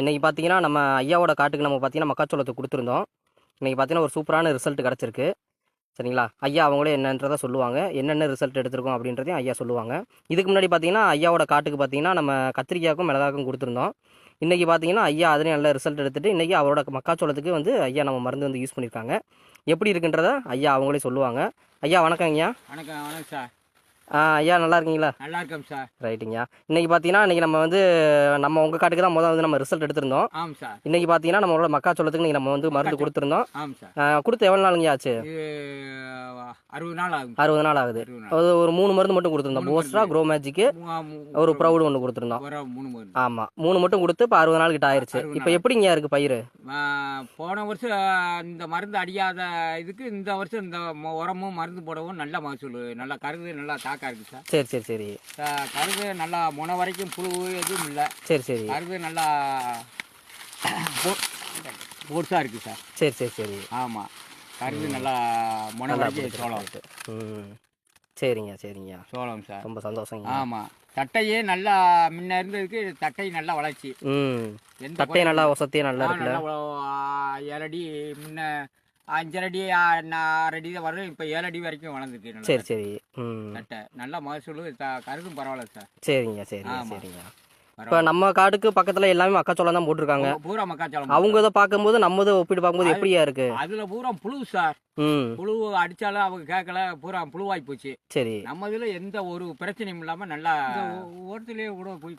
இன்றைக்கி பார்த்தீங்கன்னா நம்ம ஐயாவோட காட்டுக்கு நம்ம பார்த்தீங்கன்னா மக்காச்சோளத்தை கொடுத்துருந்தோம். இன்றைக்கி பார்த்தீங்கன்னா ஒரு சூப்பரான ரிசல்ட் கிடச்சிருக்கு. சரிங்களா? ஐயா அவங்களே என்னன்றதை சொல்லுவாங்க. என்னென்ன ரிசல்ட் எடுத்திருக்கோம் அப்படின்றதையும் ஐயா சொல்லுவாங்க. இதுக்கு முன்னாடி பார்த்தீங்கன்னா ஐயாவோட காட்டுக்கு பார்த்தீங்கன்னா நம்ம கத்திரிக்காய்க்கும் மிளகாக்கும் கொடுத்துருந்தோம். இன்றைக்கி பார்த்தீங்கன்னா ஐயா அதுலேயும் நல்ல ரிசல்ட் எடுத்துகிட்டு இன்றைக்கி அவரோட மக்காச்சோளத்துக்கு வந்து ஐயா நம்ம மருந்து வந்து யூஸ் பண்ணியிருக்காங்க எப்படி இருக்குன்றத ஐயா அவங்களே சொல்லுவாங்க. ஐயா வணக்கம் ஐயா வணக்கம் வணக்கம் சார் ஆ, ஐயா நல்லா இருக்கீங்களா நல்லா இருக்கோம் சார். ரைட்டுங்கய்யா. இன்றைக்கி பார்த்தீங்கன்னா இன்றைக்கி நம்ம வந்து நம்ம உங்கள் காட்டுக்கு தான் முதல்ல வந்து நம்ம ரிசல்ட் எடுத்திருந்தோம். ஆமாம் சார். இன்றைக்கி பார்த்தீங்கன்னா நம்மளோட மக்காச்சோளத்துக்கு இன்றைக்கி நம்ம வந்து மருந்து கொடுத்துருந்தோம். ஆமாம் சார். கொடுத்து எவ்வளோ நாளுங்க ஆச்சு? அறுபது நாள் ஆகும் அறுபது நாள் ஆகுது. அது ஒரு மூணு மருந்து மட்டும் கொடுத்துருந்தோம். மூணு போஸ்டா க்ரோ மேஜிக்கு ஒரு ப்ரௌடு ஒன்று கொடுத்துருந்தோம். மூணு ஆமாம் மூணு மட்டும் கொடுத்து இப்போ அறுபது நாள் கிட்ட ஆயிருச்சு. இப்போ எப்படிங்க இருக்கு பயிர் போன வருஷம் இந்த மருந்து அடியாத இதுக்கு இந்த வருஷம் இந்த உரமும் மருந்து போடவும் நல்ல மகசூல் நல்லா கருது நல்லா தாக்கா இருக்கு சார் சரி சரி சரி. ஆ, கருது நல்லா முனை வரைக்கும் புழு எதுவும் இல்லை. சரி சரி. கருது நல்லா போர்ஸாக இருக்கு சார். சரி சரி சரி. ஆமாம் கருது நல்லா முனை வரைக்கும் சோளம். ம். சரிங்க சரிங்க. சோளம் சார். ரொம்ப சந்தோஷங்க. ஆமாம் தட்டையே நல்லா முன்ன இருந்ததுக்கு தட்டை நல்லா வளர்ச்சி. ம். தட்டை நல்லா வசதியே நல்லா இருக்குல்ல? நல்லா வ- ஆ, ஏழு அடி முன்ன அஞ்சரை அடி வரும் இப்போ ஏழு அடி வரைக்கும் வளர்ந்துருக்கு சரி சரி. ம். தட்டை நல்ல மகசூல் கருதும் பரவாயில்ல சார் சரிங்க ஆமா. சரிங்க. இப்போ நம்ம காடுக்கு பக்கத்தில் எல்லாமே மக்காச்சோளம் தான் போட்டிருக்காங்க. பூரா மக்காச்சோளம் அவங்க இதை பார்க்கும்போது நம்ம இதை ஒப்பிட்டு பார்க்கும்போது எப்படியா இருக்கு? அதுல பூரா புழு சார் ம். புழு அடிச்சாலும் அவங்க கேட்கல பூரா புழுவாய் போச்சு. சரி. நம்ம இதுல எந்த ஒரு பிரச்சனையும் இல்லாம நல்லா ஓரத்துலயே கூட போய்